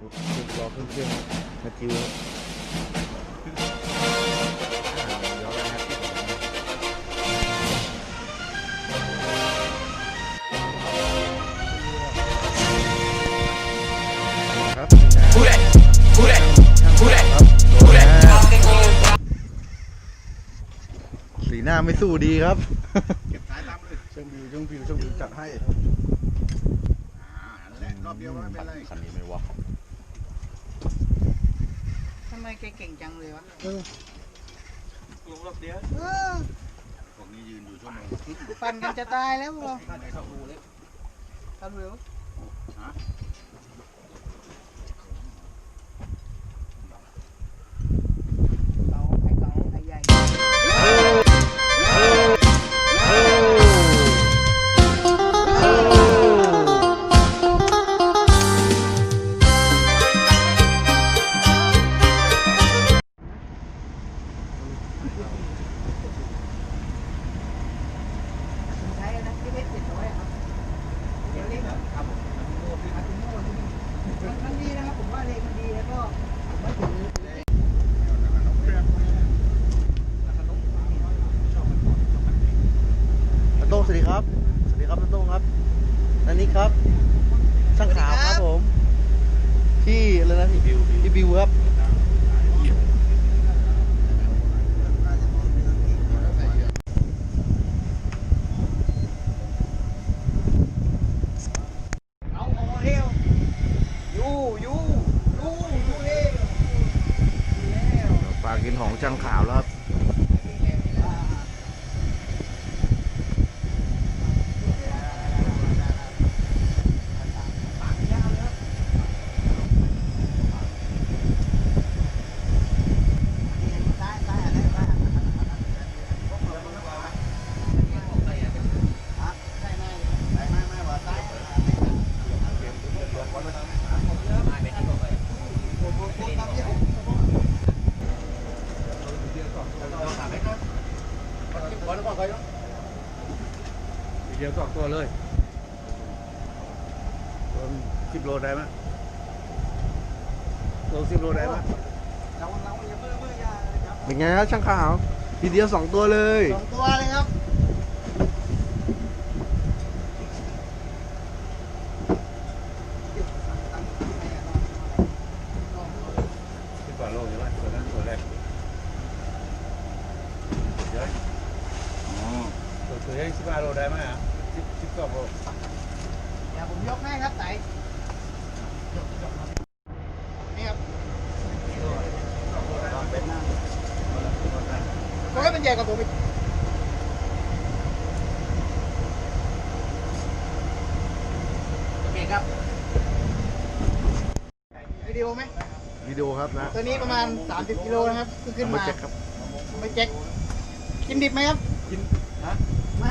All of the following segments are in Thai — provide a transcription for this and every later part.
รอเครื่องเครื่องมาจิวครับ Who that? Who that? Who that? ครับโดนแล้วสีหน้าไม่สู้ดีครับ เก็บสายตามเลยช่างบิวช่างบิวช่างบิวจัดให้อ่านั่นแหละรอบเดียวก็ไม่เป็นไรคันนี้ไม่วะทำ ไมแกเก่งจังเลยวะลงรอบเดียวเออพวกนี้ยืนอยู่ชั่วโมงปั่นกันจะตายแล้วพวกเราน่าจะเข้ารูเลยทำเร็ เป็นไงครับช่างขาวทีเดียวสองตัวเลย สองตัวเลยครับ สิบกว่าโลใช่ไหมตัวนั้นตัวแรกเดี๋ยวอ๋อตัวตัวแรกสิบห้าโลได้ไหมอะสิบสิบสองโล เดี๋ยวผมยกให้ครับไต่นี่ครับตัวนี้ มันใหญ่กว่าผมอีกโอเคครับวิดีโอไหมวิดีโอครับนะตัวนี้ประมาณ 30กิโลนะครับเพิ่งขึ้นเอามามาเช็คครับไม่แจ็คกินดิบไหมครับกินฮะไม่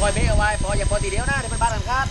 พอยมาก่อนเร็วเดี๋ยวปัดไปดอานก่อนเลยโอเคอย่าปล่อยเดียวอย่าปล่อยเบรกเอาไว้ปล่อยอย่าปล่อยทีเดียวนะเดี๋ยวมันบาดกันครับ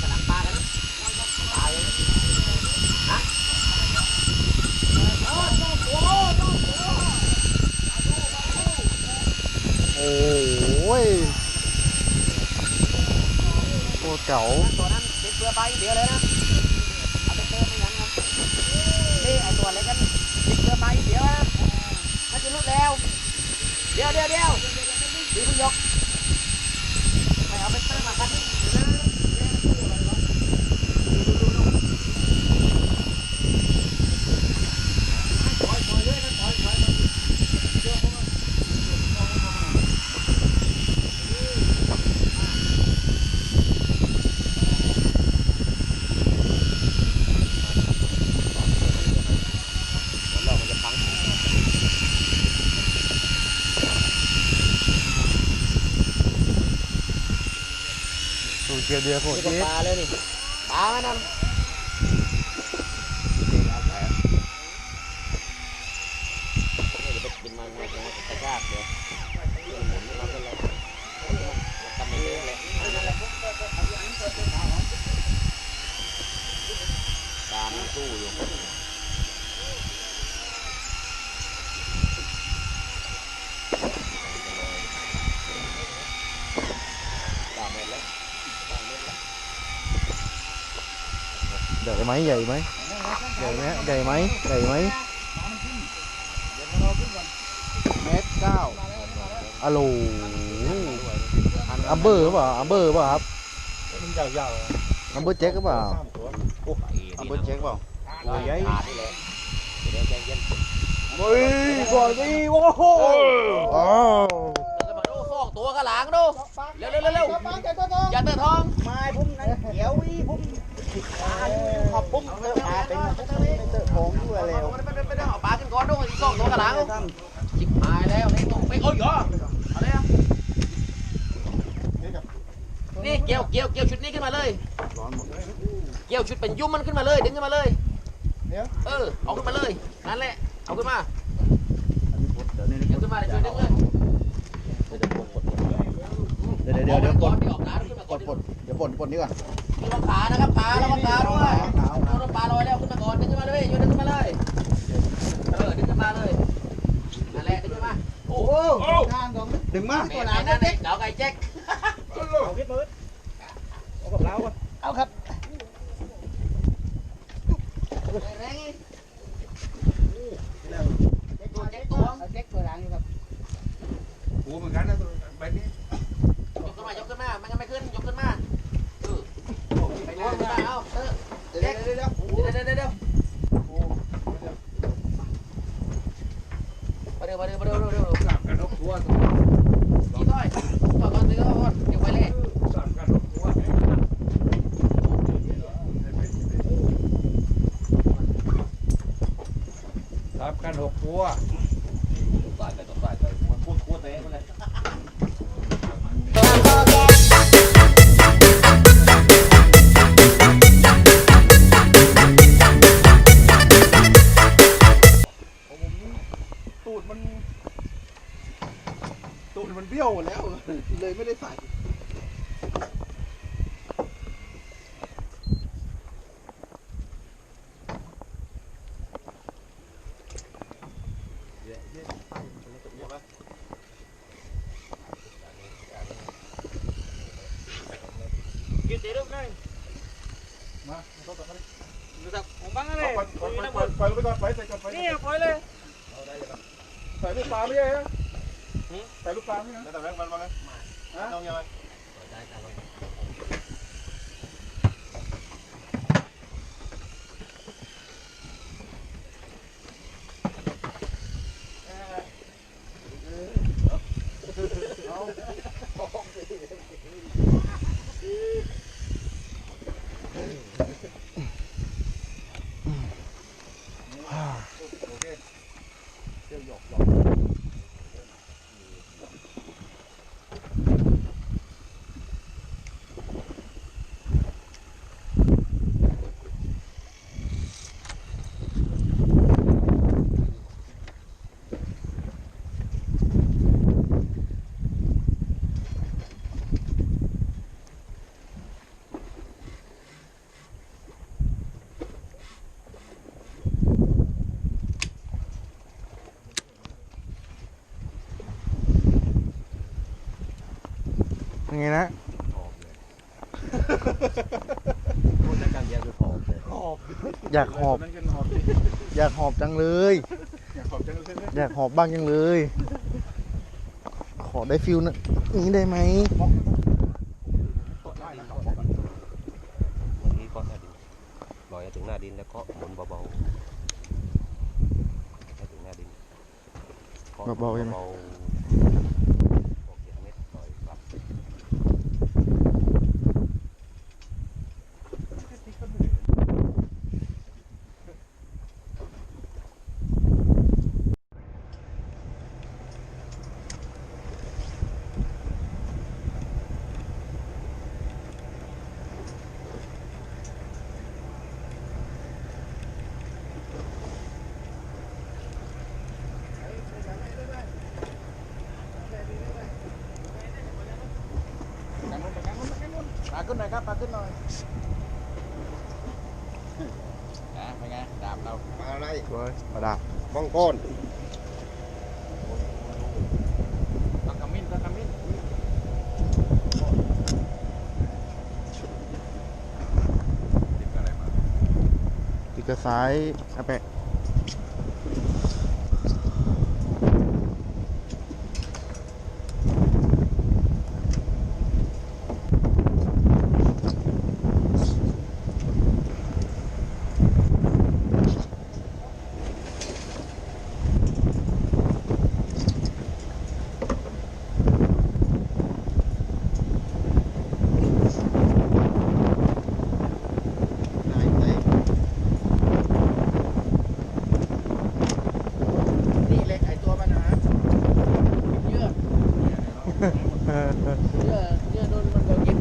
กำลังปลากันนะปลาเลยฮะ โอ้ยโคตรเก๋า ตัวนั้นติดเกลือไปเดี๋ยวเลยนะเอาไปเติมไม่งั้นนะนี่ไอตัวเล็กกันติดเกลือไปเดี๋ยวนะมันจะลุดแล้ว เดี๋ยวเดี๋ยวเดี๋ยวดีคุณยกไปเอาไปเติมมากันนี่เดี๋ยวนะปล่อยปล่อยเลยนะปล่อยปล่อยปล่อย สูตร เกียวเดียวโคตรนี่ก็จี๊ดปลาเลยนี่ปลาไหมนั่นเดี๋ยวไปกินมันมันมันกระชากเดี๋ยวหมุนเราก็เลยทำไม่เยอะเลยนั่นแหละตามสู้อยู่ตามเม็ดแล้วตามเม็ดแล้ว ให ญ่ไหมใหญ่ไหมใหญ่ไหมใหญ่ไหมใหญ่ไหมเมตรเก้าอะโหลอัมเบอร์หรือเปล่าอัมเบอร์เปล่าครับมันยาวอัมเบอร์เจ็คหรือเปล่าๆสามตัวอัมเบอร์เจ็คเปล่าโอ้ยยัยนี่แหละเดี๋ยวใจเย็นเฮ้ยก่อนดิโอ้โหอ๋อเดินมาดูสองตัวกระหลังดูเร็วเร็วเร็วเร็วอย่าเตือนทองมาผมนั้นเขียวอีผมปลาอยู่ ขอบผมเออปลาเป็นไม่เตอะของด้วยแล้วไปไปไปเอาปลาขึ้นก่อนดูอีกสองตัวกระลังจิกหายแล้วนี่ตัวไปโอ้ยเหรอเอาเลยอะนี่เกี่ยวเกี่ยวเกี่ยวชุดนี้ขึ้นมาเลยเกี่ยวชุดเป็นยุ่มมันขึ้นมาเลยดึงขึ้นมาเลยเออเอาขึ้นมาเลยนั่นแหละเอาขึ้นมาเกี่ยวขึ้นมาเดี๋ยวช่วยดึงเลยเดี๋ยวเดี๋ยวเดี๋ยวกดกน้ำขึ้นมากดปลดเดี๋ยวปลดปลดนี่ก่อน มีวางขานะครับขาแล้ววางขาด้วยโดนปลาลอยแล้วขึ้นมาก่อนดึงขึ้นมาเลยช่วยดึงขึ้นมาเลยเออดึงขึ้นมาเลยนั่นแหละดึงขึ้นมาโอ้โหทางของดึงมาแม่ไหนนั่นเด็กเดาไก่แจ็คเอาคิดมือเอากับเราอะเอาครับแรงอีกตัวเจ๊กตัวเอาเจ๊กตัวหลังอยู่ครับกูเหมือนกันนะ เลยไม่ได้ใส่ยืดเดี๋ยวเลยมาเข้าต่อกันเลยดูจากผมบ้างเลยปล่อยปล่อยปล่อยไปก่อนปล่อยใส่ก่อนปล่อยนี่ปล่อยเลยใส่ไม่ปลาไม่ใช่ฮะ ใส่ลูกปลาไม่ใช่แล้วแต่แบงค์มันมาไงต้องยังไง ไงนะพูดในการเดียวคือหอบเลยหอบอยากหอบ นั่นกันหอบดิอยากหอบจังเลย อยากหอบจังเลยใช่ไหมอยากหอบบ้างจังเลย ขอได้ฟิลนะนี้ได้ไหมได้นะเมื่อกี้เกาะหน้าดินลอยถึงหน้าดินแล้วก็หมุนเบาๆให้ถึงหน้าดินคาะเบาๆใช่ไหมเบาๆหกเจ็ดเมตรลอยกลับ ปลา ขึ้นหน่อยครับปลาขึ้นหน่อยเป็นไงดาบเราปลาอะไรสวยมาดาบมังก้นปลากระมิ้นปลากระมิ้นอีกกระซ้ายอาแปะ นี่เล็กไอตัวปัญหาเยื่อเยื่อเยื่อโดนมันโดนกิน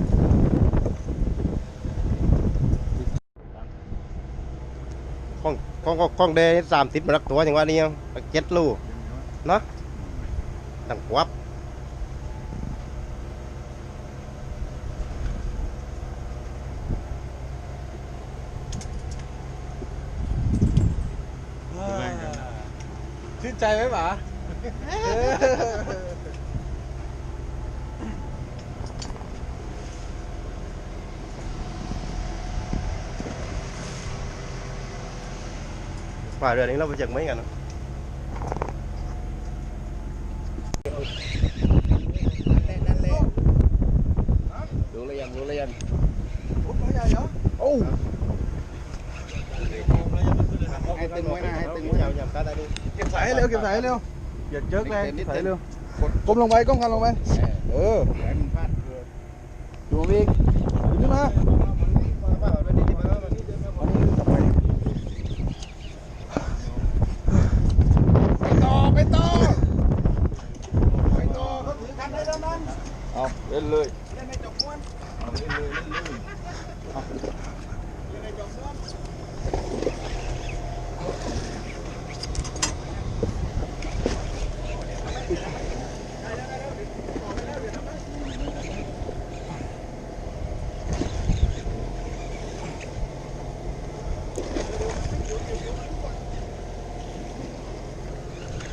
ข้ องข้องข้องเดย์สามสิบรักตัวอย่างว่านี้เจ็ดลูกเนาะตั้งวับชื่นใจไหมหมา ฝ่ายเรือนี้เราไปจากไหมกันเนอะนั่นเลยรู้เลยยังรู้เลยยัง โอ้ ให้ตึงไว้นะให้ตึงไว้ ยาวๆก็ได้ดู เก็บสายให้เร็วเก็บสายให้เร็วอย่าเจิกแรงเก็บสายให้เร็วก้มลงไปก้มกันลงไป เออ แขนมันพลาดเกิน อยู่มาอีกขึ้นมาไปต่อไปต่อไปต่อเขาถือคันได้แล้วนั้นเอาเล่นเลย เล่นไม่จบม้วน เอาเล่นเลยเล่นเลย เล่นไม่จบม้วน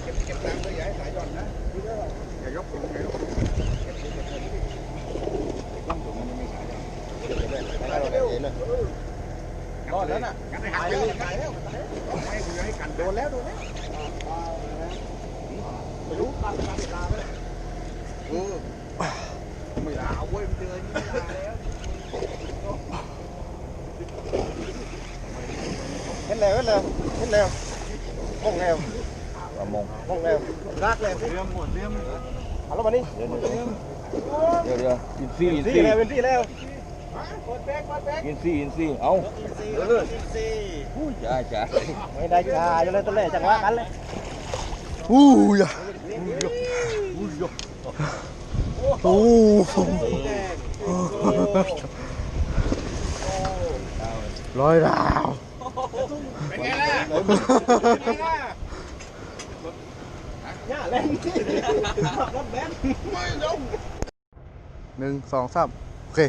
เก็บเก็บตังค์เลยใหญ่ สายหย่อนนะอย่ายกสูงอย่ายกสูงต้องสูงมันไม่สายหย่อนรอดแล้วน่ะกันหักแล้วตายแล้วต้องให้คุณให้กัน โดนแล้วโดนแล้วไม่รู้ตามตามเวลาไปเลยเออไม่ลาเว้ยมันเดินไม่ลาแล้วเห็นแล้วเห็นแล้วเห็นแล้วมองแล้วมองมองแล้วรากแล้วเรื่องหมดเรื่องเอาลงมานี่เดี๋ยวเดี๋ยวเดี๋ยวอินซี่อินที่ซี่แล้วเป็นที่แล้ว อินซี่อินซี่เอาอู้จ้าจ้าไม่ได้จ่ายเลยตอนแรกจังหวะกันเลยอู้ยะโอ้ร้อยดาวเป็นไงล่ะหนึ่งสองสามโอเค